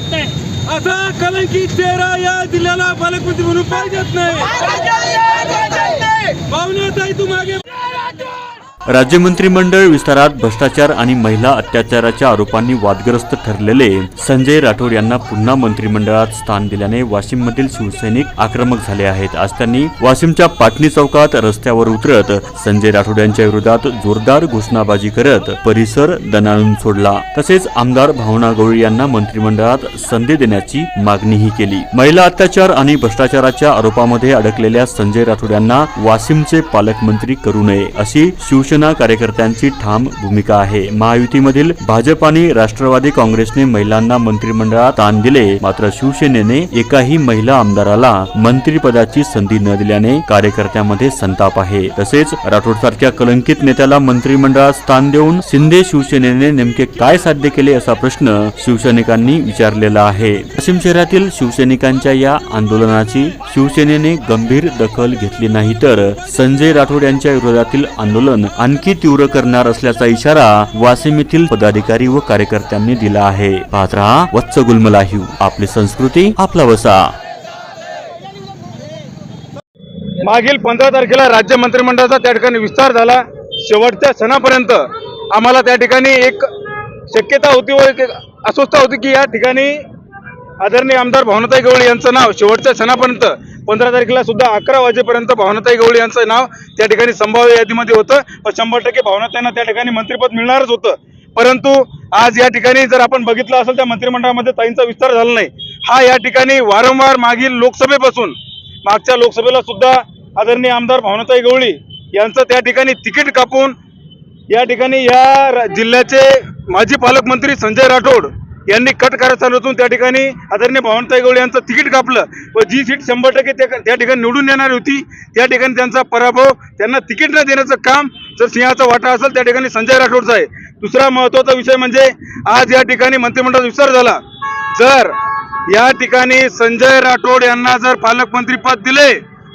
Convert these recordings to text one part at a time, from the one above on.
देत नाही. असा कलंकित चेहरा या जिल्ह्याला पालकमंत्री म्हणून पाहिजेत नाही. पाहुण्याताई तू मागे राज्य मंत्रिमंडळ विस्तारात भ्रष्टाचार आणि महिला अत्याचाराच्या आरोपांनी वादग्रस्त ठरलेले संजय राठोड यांना पुन्हा मंत्रिमंडळात स्थान दिल्याने वाशिममधील शिवसैनिक आक्रमक झाले आहेत. आज त्यांनी वाशिमच्या पाटणी चौकात रस्त्यावर उतरत संजय राठोड यांच्या विरोधात जोरदार घोषणाबाजी करत परिसर दणाणून सोडला. तसेच आमदार भावना गवळी यांना मंत्रिमंडळात संधी देण्याची मागणीही केली. महिला अत्याचार आणि भ्रष्टाचाराच्या आरोपामध्ये अडकलेल्या संजय राठोड यांना वाशिमचे पालकमंत्री करू नये अशी शिवसेना शिवसेना कार्यकर्त्यांची ठाम भूमिका आहे. महायुतीमधील भाजप आणि राष्ट्रवादी काँग्रेसने महिलांना मंत्रिमंडळात ताण दिले. मात्र शिवसेनेने एकाही महिला आमदाराला मंत्रिपदाची संधी न दिल्याने कार्यकर्त्यांमध्ये संताप आहे. तसेच राठोड सारख्या कलंकित नेत्याला मंत्रिमंडळात स्थान देऊन शिंदे शिवसेनेने नेमके काय साध्य केले असा प्रश्न शिवसैनिकांनी विचारलेला आहे. वाशिम शहरातील शिवसैनिकांच्या या आंदोलनाची शिवसेनेने गंभीर दखल घेतली नाही तर संजय राठोड यांच्या विरोधातील आंदोलन आणखी तीव्र करणार असल्याचा इशारा वाशिम येथील पदाधिकारी व कार्यकर्त्यांनी दिला आहे. पाहत रहा वत्स गुलमलाही. आपली संस्कृती आपला वसा. मागील पंधरा तारखेला राज्य मंत्रिमंडळाचा त्या ठिकाणी विस्तार झाला. शेवटच्या सणापर्यंत आम्हाला त्या ठिकाणी एक शक्यता होती व एक अस्वस्थता होती की या ठिकाणी आदरणीय आमदार भावनाताई गवळी यांचं नाव शेवटच्या सणापर्यंत पंधरा तारखेला सुद्धा अकरा वाजेपर्यंत भावनाताई गवळी यांचं नाव त्या ठिकाणी संभाव्य यादीमध्ये होतं. व शंभर टक्के भावनाताईंना त्या ठिकाणी मंत्रिपद मिळणारच होतं. परंतु आज या ठिकाणी जर आपण बघितलं असेल त्या मंत्रिमंडळामध्ये ताईंचा विस्तार झाला नाही. हा या ठिकाणी वारंवार मागील लोकसभेपासून मागच्या लोकसभेला सुद्धा आदरणीय आमदार भावनाताई गवळी यांचं त्या ठिकाणी तिकीट कापून या ठिकाणी या जिल्ह्याचे माजी पालकमंत्री संजय राठोड यांनी कट कारस्थानातून त्या ठिकाणी आदरणीय भवनताई गवळी यांचं तिकीट कापलं. व जी सीट शंभर टक्के त्या ठिकाणी निवडून येणार होती त्या ठिकाणी त्यांचा पराभव त्यांना तिकीट न देण्याचं काम जर सिंहाचा वाटा असेल त्या ठिकाणी संजय राठोडचा आहे. दुसरा महत्त्वाचा विषय म्हणजे आज या ठिकाणी मंत्रिमंडळाचा विस्तार झाला. जर या ठिकाणी संजय राठोड यांना जर पालकमंत्रीपद दिले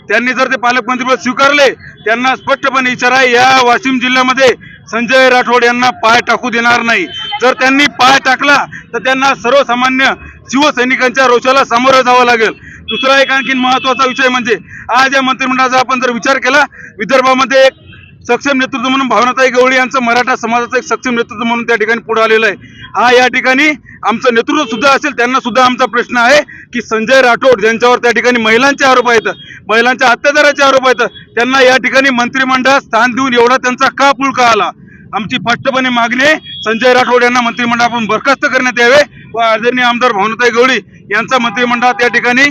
त्यांनी जर ते पालकमंत्रीपद स्वीकारले त्यांना स्पष्टपणे इशारा आहे या वाशिम जिल्ह्यामध्ये संजय राठोड यांना पाय टाकू देणार नाही. जर त्यांनी पाय टाकला तर त्यांना सर्वसामान्य शिवसैनिकांच्या रोषाला सामोरं जावं लागेल. दुसरा एक आणखी महत्त्वाचा विषय म्हणजे आज या मंत्रिमंडळाचा आपण जर विचार केला विदर्भामध्ये एक सक्षम नेतृत्व म्हणून भावनाताई गवळी यांचं मराठा समाजाचं एक सक्षम नेतृत्व म्हणून त्या ठिकाणी पुढे आलेलं आहे. हा या ठिकाणी आमचं नेतृत्व सुद्धा असेल त्यांना सुद्धा आमचा प्रश्न आहे की संजय राठोड ज्यांच्यावर त्या ठिकाणी महिलांचे आरोप आहेत महिलांच्या अत्याचाराचे आरोप आहेत त्यांना या ठिकाणी मंत्रिमंडळात स्थान देऊन एवढा त्यांचा का पुळका आला? आमची स्पष्टपणे मागणी आहे संजय राठोड यांना मंत्रिमंडळापासून बरखास्त करण्यात यावे. व आदरणीय आमदार भावनताई गवळी यांचा मंत्रिमंडळात या ठिकाणी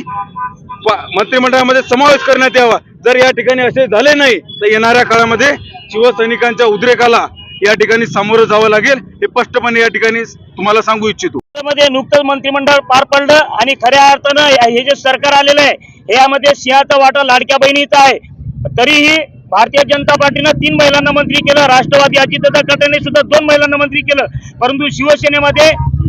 मंत्रिमंडळामध्ये समावेश करण्यात यावा. जर या ठिकाणी असे झाले नाही तर येणाऱ्या काळामध्ये शिवसैनिकांच्या उद्रेकाला या ठिकाणी सामोरं जावं लागेल. हे स्पष्टपणे या ठिकाणी तुम्हाला सांगू इच्छितो. मध्ये नुकतंच मंत्रिमंडळ पार पडलं आणि खऱ्या अर्थानं हे जे सरकार आलेलं आहे यामध्ये सिंहाचा वाटा लाडक्या बहिणीचा आहे. तरीही भारतीय जनता पार्टीनं तीन महिलांना मंत्री केलं राष्ट्रवादी अजितदादा गटाने सुद्धा दोन महिलांना मंत्री केलं. परंतु शिवसेनेमध्ये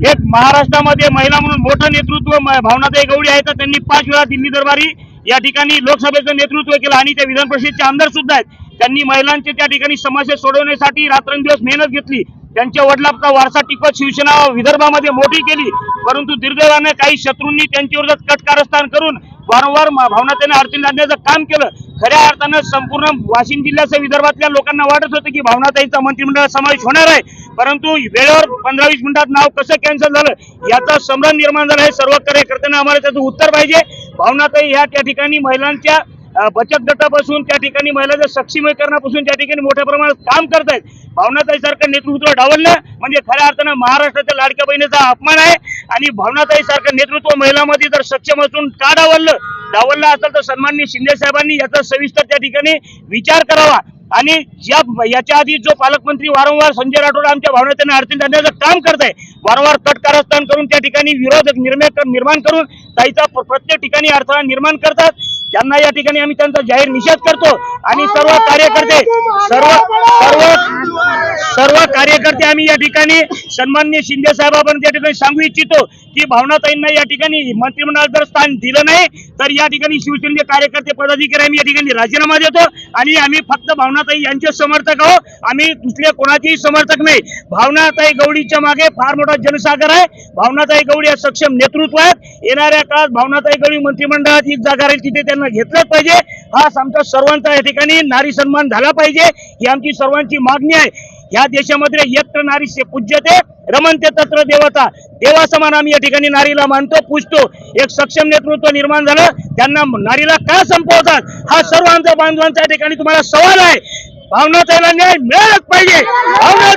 एक महाराष्ट्रामध्ये महिला म्हणून मोठं नेतृत्व म- भावनाताई गवळी आहे तर त्यांनी पाच वेळा दिल्ली दरबारी या ठिकाणी लोकसभेचं नेतृत्व केलं. आणि त्या विधान परिषदेचे आमदार सुद्धा आहेत. त्यांनी महिलांचे त्या ठिकाणी समस्या सोडवण्यासाठी रात्रंदिवस मेहनत घेतली. त्यांच्या वडिलांचा वारसा टिकवत शिवसेना विदर्भामध्ये मोठी केली. परंतु दुर्दैवाने काही शत्रूंनी त्यांच्या विरोधात कटकारस्थान करून वारंवार भावनातेने अडचणी आणण्याचं काम केलं. खऱ्या अर्थानं संपूर्ण वाशिम जिल्ह्यासह विदर्भातल्या लोकांना वाटत होतं की भावनाताईचा मंत्रिमंडळात समावेश होणार आहे. परंतु वेळेवर पंधरा वीस मिनिटात नाव कसं कॅन्सल झालं याचा संभ्रम निर्माण झाला. आहे सर्व कार्यकर्त्यांना आम्हाला त्याचं उत्तर पाहिजे. भावनाताई ह्या त्या ठिकाणी महिलांच्या बचत गटापासून त्या ठिकाणी महिलांच्या सक्षमीकरणापासून त्या ठिकाणी मोठ्या प्रमाणात काम करतायत. भावनाताई सारखं नेतृत्व डावलणं म्हणजे खऱ्या अर्थानं महाराष्ट्राच्या लाडक्या बहिणीचा अपमान आहे. आणि भावनाताई सारखं नेतृत्व महिलांमध्ये जर सक्षम असून का डावललं? डावललं असेल तर सन्माननीय शिंदे साहेबांनी याचा सविस्तर त्या ठिकाणी विचार करावा. आणि या याच्या आधी जो पालकमंत्री वारंवार संजय राठोड आमच्या भावनेत्यांना अडचण आणण्याचं काम करत आहे वारंवार कट कारस्थान करून त्या ठिकाणी विरोध निर्माण निर्माण करून ताईचा प्रत्येक ठिकाणी अडथळा निर्माण करतात. त्यांना या ठिकाणी आम्ही त्यांचा जाहीर निषेध करतो. आणि सर्व कार्यकर्ते सर्व सर्व सर्व कार्यकर्ते आम्ही या ठिकाणी सन्माननीय शिंदे साहेबांना या ठिकाणी सांगू इच्छितो की भावनाताईंना या ठिकाणी मंत्रिमंडळात जर स्थान दिलं नाही तर या ठिकाणी शिवसेनेचे कार्यकर्ते पदाधिकारी आम्ही या ठिकाणी राजीनामा देतो. आणि आम्ही फक्त भावनाताई यांचे समर्थक आहोत. आम्ही दुसऱ्या कोणाचेही समर्थक नाही. भावनाताई गवडीच्या मागे फार मोठा जनसागर आहे. भावनाताई गवडी या सक्षम नेतृत्व आहेत. येणाऱ्या काळात भावनाताई गवडी मंत्रिमंडळात एक जागा राहील तिथे त्यांना घेतलंच पाहिजे. हा आमचा सर्वांचा या ठिकाणी नारी सन्मान झाला पाहिजे. ही आमची सर्वांची मागणी आहे. या देशामध्ये यत्र नारी पूज्यते रमनते तत्र देवता. देवा समान आम्ही या ठिकाणी नारीला मानतो पूजतो. एक सक्षम नेतृत्व निर्माण झालं. त्यांना नारीला का संपवतात? हा सर्व आमच्या बांधवांच्या ठिकाणी तुम्हाला सवाल आहे. भावना न्याय मिळालाच पाहिजे. भावना